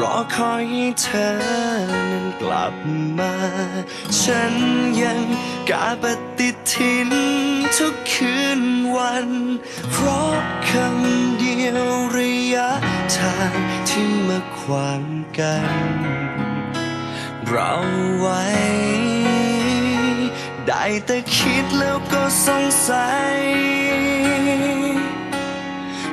รอคอยให้เธอนั้นกลับมา ฉันยังกาปฏิทินทุกคืนวัน เพราะคำเดียวระยะทางที่มาขวางกัน เราไว้ ได้แต่คิดแล้วก็สงสัย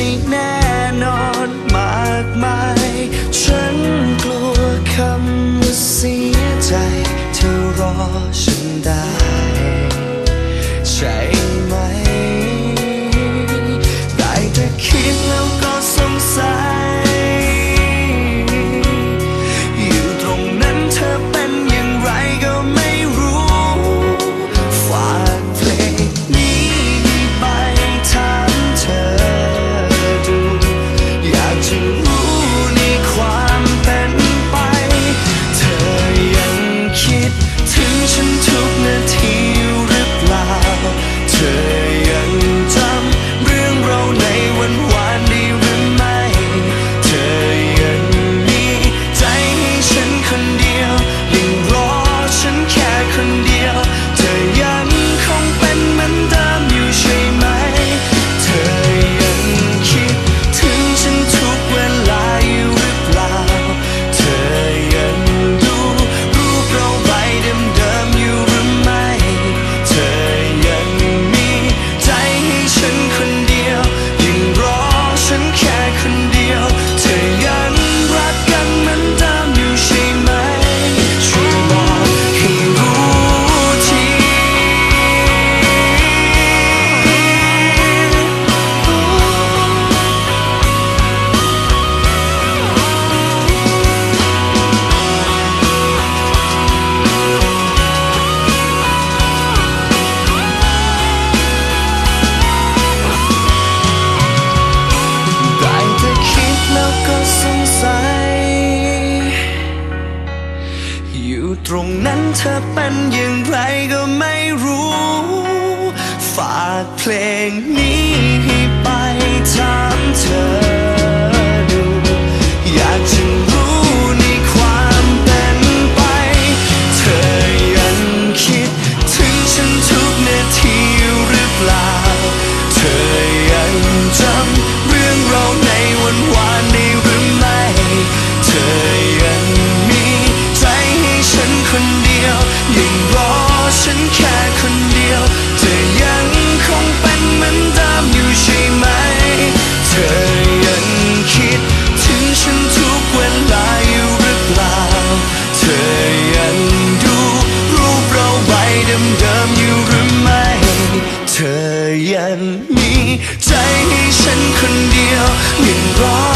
่ อยู่ตรงนั้นเธอเป็นอย่างไรก็ไม่รู้ ฝากเพลงนี้ให้ไปถามเธอ เดิมๆอยู่หรือไม่ เธอยังมีใจให้ฉันคนเดียวยังรอ